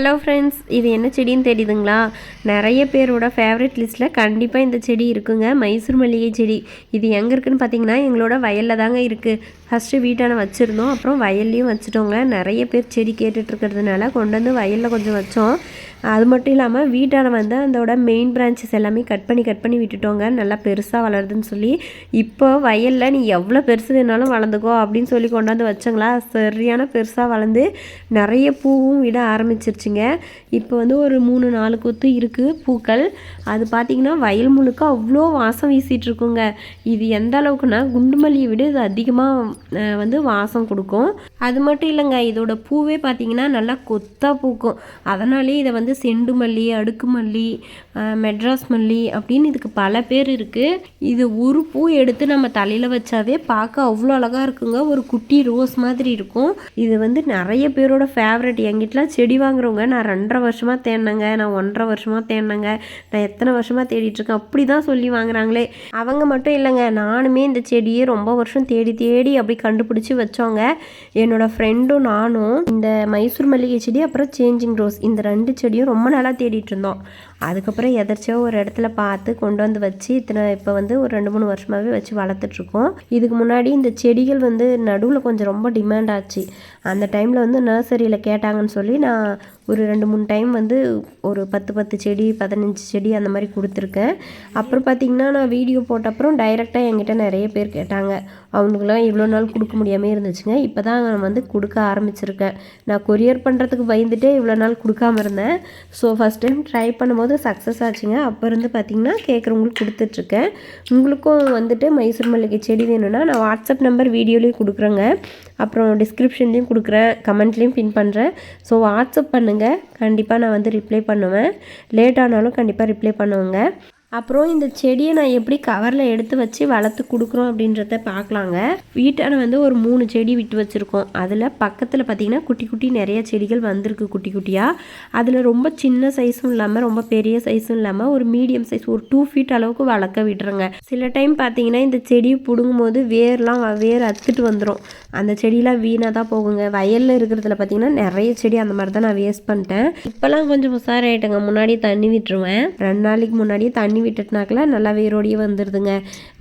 Hello friends இது என்ன செடின்னு தெரியுதுங்களா? நிறைய பேரோட ஃபேவரட் லிஸ்ட்டில் கண்டிப்பாக இந்த செடி இருக்குங்க. மைசூர் மல்லிகை செடி. இது எங்கே இருக்குதுன்னு பார்த்தீங்கன்னா எங்களோட வயலில் தாங்க இருக்குது ஃபஸ்ட்டு வீட்டான வச்சுருந்தோம். அப்புறம் வயல்லையும் வச்சுட்டோங்க. நிறைய பேர் செடி கேட்டுட்ருக்கிறதுனால கொண்டு வந்து வயலில் கொஞ்சம் வச்சோம். அது மட்டும் இல்லாமல் வீட்டான வந்து அதோட மெயின் பிரான்ச்சஸ் எல்லாமே கட் பண்ணி கட் பண்ணி விட்டுட்டோங்க. நல்லா பெருசாக வளருதுன்னு சொல்லி. இப்போ வயலில் நீ எவ்வளோ பெருசு வேணாலும் வளர்ந்துக்கோ அப்படின்னு சொல்லி கொண்டாந்து வச்சோங்களா? சரியான பெருசாக வளர்ந்து நிறைய பூவும் விட ஆரம்பிச்சிருச்சு ஆரம்பிச்சிருச்சுங்க இப்போ வந்து ஒரு மூணு நாலு கொத்து இருக்குது பூக்கள். அது பார்த்திங்கன்னா வயல் முழுக்க அவ்வளோ வாசம் வீசிகிட்ருக்குங்க இது எந்த அளவுக்குன்னா குண்டு மல்லியை விட இது அதிகமாக வந்து வாசம் கொடுக்கும். அது மட்டும் இல்லைங்க இதோட பூவே பார்த்திங்கன்னா நல்லா கொத்தாக பூக்கும். அதனாலே இதை வந்து செண்டு மல்லி அடுக்கு மல்லி மெட்ராஸ் மல்லி அப்படின்னு இதுக்கு பல பேர் இருக்குது இது ஒரு பூ எடுத்து நம்ம தலையில் வச்சாவே பார்க்க அவ்வளோ அழகாக இருக்குங்க. ஒரு குட்டி ரோஸ் மாதிரி இருக்கும். இது வந்து நிறைய பேரோட ஃபேவரட் எங்கிட்டலாம் செடி வாங்குறவங்க நான் ரெண்டரை வருஷமாக தேடினேங்க நான் ஒன்றரை வருஷமாக தேடினேங்க நான் எத்தனை வருஷமாக தேடிட்டுருக்கேன் அப்படி தான் சொல்லி வாங்குறாங்களே. அவங்க மட்டும் இல்லைங்க நானுமே இந்த செடியை ரொம்ப வருஷம் தேடி தேடி அப்படி கண்டுபிடிச்சி வச்சோங்க. என்னோடய ஃப்ரெண்டும் நானும் இந்த மைசூர் மல்லிகை செடி அப்புறம் சேஞ்சிங் ரோஸ் இந்த ரெண்டு செடியும் ரொம்ப நாளாக தேடிட்டு இருந்தோம். அதுக்கப்புறம் எதர்ச்சியாக ஒரு இடத்துல பார்த்து கொண்டு வந்து வச்சு இத்தனை இப்போ வந்து ஒரு ரெண்டு மூணு வருஷமாகவே வச்சு வளர்த்துட்ருக்கோம் இதுக்கு முன்னாடி இந்த செடிகள் வந்து நடுவில் கொஞ்சம் ரொம்ப டிமாண்ட் ஆச்சு. அந்த டைமில் வந்து நர்சரியில் கேட்டாங்கன்னு சொல்லி நான் ஒரு ரெண்டு மூணு டைம் வந்து ஒரு பத்து பத்து செடி பதினஞ்சு செடி அந்த மாதிரி கொடுத்துருக்கேன். அப்புறம் பார்த்திங்கன்னா நான் வீடியோ போட்ட அப்புறம் டைரெக்டாக என்கிட்ட நிறைய பேர் கேட்டாங்க. அவங்களுக்குலாம் இவ்வளோ நாள் கொடுக்க முடியாமல் இருந்துச்சுங்க. இப்போ தான் நான் வந்து கொடுக்க ஆரம்பிச்சிருக்கேன். நான் கொரியர் பண்ணுறதுக்கு பயந்துட்டே இவ்வளோ நாள் கொடுக்காம இருந்தேன். ஸோ ஃபஸ்ட் டைம் ட்ரை பண்ணும்போது சக்ஸஸ் ஆச்சுங்க. அப்போ இருந்து பார்த்திங்கன்னா கேட்குறவங்களுக்கு கொடுத்துட்ருக்கேன். உங்களுக்கும் வந்துட்டு மைசூர் மல்லிகை செடி வேணும்னா நான் வாட்ஸ்அப் நம்பர் வீடியோலேயும் கொடுக்குறேங்க. அப்புறம் டிஸ்கிரிப்ஷன்லேயும் கொடுக்குறேன் கமெண்ட்லேயும் பின் பண்ணுறேன் ஸோ வாட்ஸ்அப் பண்ணுங்கள் கண்டிப்பாக நான் வந்து ரிப்ளை பண்ணுவேன். லேட் ஆனாலும் கண்டிப்பாக ரிப்ளை பண்ணுவேங்க. அப்புறம் இந்த செடியை நான் எப்படி கவரில் எடுத்து வச்சு வளர்த்து கொடுக்குறோம் அப்படின்றத பார்க்கலாங்க. வீட்டான வந்து ஒரு மூணு செடி விட்டு வச்சுருக்கோம். அதில் பக்கத்தில் பார்த்திங்கன்னா குட்டி குட்டி நிறைய செடிகள் வந்திருக்கு குட்டி குட்டியாக அதில் ரொம்ப சின்ன சைஸும் இல்லாமல் ரொம்ப பெரிய சைஸும் இல்லாமல் ஒரு மீடியம் சைஸ் ஒரு டூ ஃபீட் அளவுக்கு வளர்க்க விடுறேங்க சில டைம் பார்த்தீங்கன்னா இந்த செடியை பிடுங்கும் போது வேர்லாம் வேர் அத்துட்டு வந்துடும் அந்த செடியெலாம் வீணாக தான் போகுங்க. வயலில் இருக்கிறதுல பார்த்திங்கன்னா நிறைய செடி அந்த மாதிரி தான் நான் வேஸ்ட் பண்ணிட்டேன். இப்போல்லாம் கொஞ்சம் உஷாராயிட்டேங்க. முன்னாடி தண்ணி விட்டுருவேன். ரெண்டு நாளைக்கு முன்னாடியே தண்ணி பண்ணி விட்டுட்டுனாக்கல நல்லா வேரோடையே வந்துடுதுங்க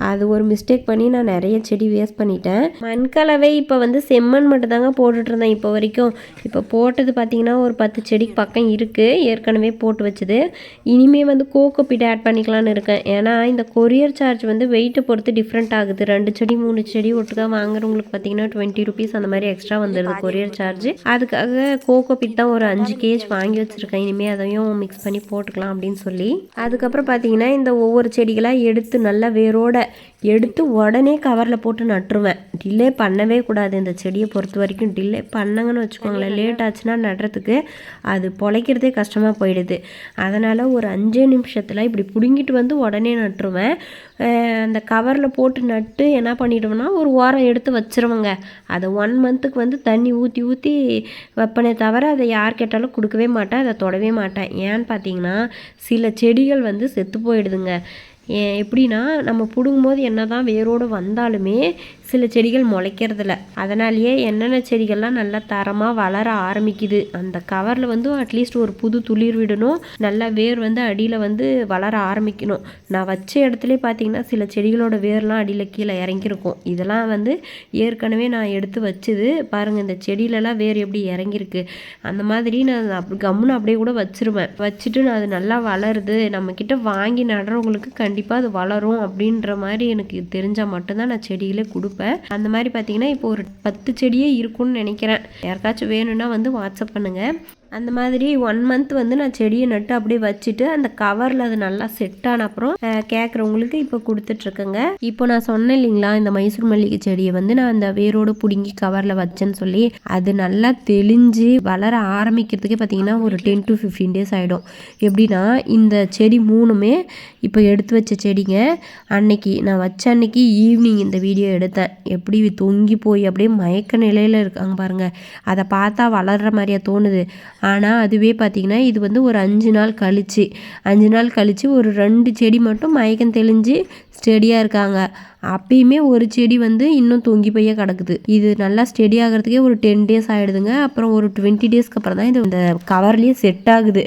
அது ஒரு மிஸ்டேக் பண்ணி நான் நிறைய செடி வேஸ்ட் பண்ணிட்டேன். மண்கலவை இப்போ வந்து செம்மண் மட்டும் தாங்க போட்டுட்ருந்தேன் இப்போ வரைக்கும். இப்போ போட்டது பார்த்தீங்கன்னா ஒரு பத்து செடிக்கு பக்கம் இருக்குது ஏற்கனவே போட்டு வச்சது. இனிமேல் வந்து கோகோ பிட் ஆட் பண்ணிக்கலான்னு இருக்கேன். ஏன்னா இந்த கொரியர் சார்ஜ் வந்து வெயிட்டை பொறுத்து டிஃப்ரெண்ட் ஆகுது. ரெண்டு செடி மூணு செடி ஒட்டுக்கா வாங்குறவங்களுக்கு பார்த்தீங்கன்னா டுவெண்ட்டி ருபீஸ் அந்த மாதிரி எக்ஸ்ட்ரா வந்துடுது கொரியர் சார்ஜ் அதுக்காக கோகோ பிட் தான் ஒரு அஞ்சு கேஜ் வாங்கி வச்சுருக்கேன். இனிமேல் அதையும் மிக்ஸ் பண்ணி போட்டுக்கலாம் அப்படின்னு சொல்லி. அதுக்கப்புறம் பார்த்தீங்கன்னா இந்த ஒவ்வொரு செடிகளாக எடுத்து நல்லா வேரோட எடுத்து உடனே கவரில் போட்டு நட்டுருவேன். டிலே பண்ணவே கூடாது. இந்த செடியை பொறுத்த வரைக்கும் டிலே பண்ணங்கன்னு வச்சுக்கோங்களேன். லேட் ஆச்சுன்னா நடுறதுக்கு அது பொழைக்கிறதே கஷ்டமாக போயிடுது. அதனால் ஒரு அஞ்சே நிமிஷத்தில் இப்படி பிடுங்கிட்டு வந்து உடனே நட்டுருவேன். அந்த கவரில் போட்டு நட்டு என்ன பண்ணிவிடுவேன்னா ஒரு ஓரம் எடுத்து வச்சுருவேங்க. அதை ஒன் மந்த்துக்கு வந்து தண்ணி ஊற்றி ஊற்றி வைப்பனே தவிர அதை யார் கேட்டாலும் கொடுக்கவே மாட்டேன். அதை தொடவே மாட்டேன். ஏன்னு பார்த்தீங்கன்னா சில செடிகள் வந்து செத்து போயிடுதுங்க. எப்படின்னா நம்ம பிடுங்கும்போது என்ன தான் வேரோடு வந்தாலுமே சில செடிகள் முளைக்கிறதில்ல அதனாலேயே என்னென்ன செடிகள்லாம் நல்லா தரமாக வளர ஆரம்பிக்குது. அந்த கவரில் வந்து அட்லீஸ்ட் ஒரு புது துளிர் விடணும். நல்லா வேர் வந்து அடியில் வந்து வளர ஆரம்பிக்கணும். நான் வச்ச இடத்துல பார்த்தீங்கன்னா சில செடிகளோட வேர்லாம் அடியில் கீழே இறங்கியிருக்கும். இதெல்லாம் வந்து ஏற்கனவே நான் எடுத்து வச்சுது. பாருங்கள் இந்த செடியிலலாம் வேர் எப்படி இறங்கியிருக்கு. அந்த மாதிரி நான் அப்படி கம்முன்னு அப்படியே கூட வச்சுருவேன். வச்சுட்டு நான் அது நல்லா வளருது. நம்மக்கிட்ட வாங்கி நடுறவங்களுக்கு கண்டிப்பாக அது வளரும் அப்படின்ற மாதிரி எனக்கு தெரிஞ்சால் மட்டும்தான் நான் செடிகளே கொடுப்பேன். இப்போ அந்த மாதிரி பார்த்தீங்கன்னா இப்போ ஒரு பத்து செடியே இருக்கும்னு நினைக்கிறேன். யாருக்காச்சும் வேணும்னா வந்து வாட்ஸ்அப் பண்ணுங்கள் அந்த மாதிரி ஒன் மந்த் வந்து நான் செடியை நட்டு அப்படியே வச்சுட்டு அந்த கவரில் அது நல்லா செட் ஆன அப்புறம் கேட்குறவங்களுக்கு இப்போ கொடுத்துட்ருக்கேங்க இப்போ நான் சொன்னேன் இல்லைங்களா இந்த மைசூர் மல்லிகை செடியை வந்து நான் அந்த வேரோடு பிடுங்கி கவரில் வச்சேன்னு சொல்லி அது நல்லா தெளிஞ்சு வளர ஆரம்பிக்கிறதுக்கே பார்த்தீங்கன்னா ஒரு டென் டு ஃபிஃப்டீன் டேஸ் ஆகிடும் எப்படின்னா இந்த செடி மூணுமே இப்போ எடுத்து வச்ச செடிங்க. அன்னைக்கு நான் வச்ச அன்னைக்கு ஈவினிங் இந்த வீடியோ எடுத்தேன். எப்படி தொங்கி போய் அப்படியே மயக்க நிலையில் இருக்காங்க பாருங்கள் அதை பார்த்தா வளர்கிற மாதிரியா தோணுது. ஆனால் அதுவே பார்த்திங்கன்னா இது வந்து ஒரு அஞ்சு நாள் கழித்து அஞ்சு நாள் கழித்து ஒரு ரெண்டு செடி மட்டும் மயக்கம் தெளிஞ்சு ஸ்டெடியாக இருக்காங்க. அப்பயுமே ஒரு செடி வந்து இன்னும் தொங்கி போயே கிடக்குது. இது நல்லா ஸ்டெடி ஆகிறதுக்கே ஒரு டென் டேஸ் ஆகிடுதுங்க அப்புறம் ஒரு டுவெண்ட்டி டேஸ்க்கு அப்புறம் தான் இது இந்த கவர்லேயே செட் ஆகுது.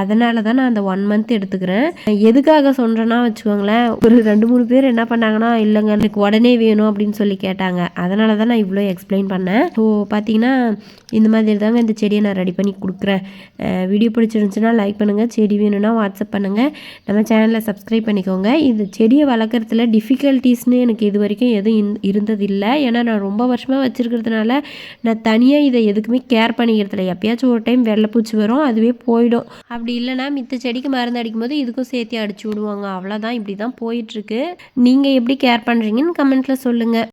அதனால தான் நான் அந்த ஒன் மந்த் எடுத்துக்கிறேன். எதுக்காக சொல்கிறேன்னா வச்சுக்கோங்களேன் ஒரு ரெண்டு மூணு பேர் என்ன பண்ணாங்கன்னா இல்லைங்க எனக்கு உடனே வேணும் அப்படின்னு சொல்லி கேட்டாங்க. அதனால தான் நான் இவ்வளோ எக்ஸ்பிளைன் பண்ணேன். ஸோ பார்த்தீங்கன்னா இந்த மாதிரி தாங்க இந்த செடியை நான் ரெடி பண்ணி கொடுக்குறேன். வீடியோ பிடிச்சிருந்துச்சுன்னா லைக் பண்ணுங்கள் செடி வேணும்னா வாட்ஸ்அப் பண்ணுங்கள் நம்ம சேனலை சப்ஸ்கிரைப் பண்ணிக்கோங்க. இந்த செடியை வளர்க்குறதுல டிஃபிகல்ட்டிஸ்னு எனக்கு இது வரைக்கும் எதுவும் இருந்ததில்லை. ஏன்னா நான் ரொம்ப வருஷமாக வச்சுருக்கிறதுனால நான் தனியாக இதை எதுக்குமே கேர் பண்ணிக்கிறதில்ல. எப்பயாச்சும் ஒரு டைம் வெள்ளைப்பூச்சி வரும் அதுவே போயிடும். அப்படி இல்லைன்னா மித்த செடிக்கு மருந்து அடிக்கும் போது இதுக்கும் சேர்த்து அடிச்சு விடுவாங்க. அவ்வளோதான் இப்படி தான் போயிட்டுருக்கு. நீங்கள் எப்படி கேர் பண்ணுறீங்கன்னு கமெண்ட்டில் சொல்லுங்கள்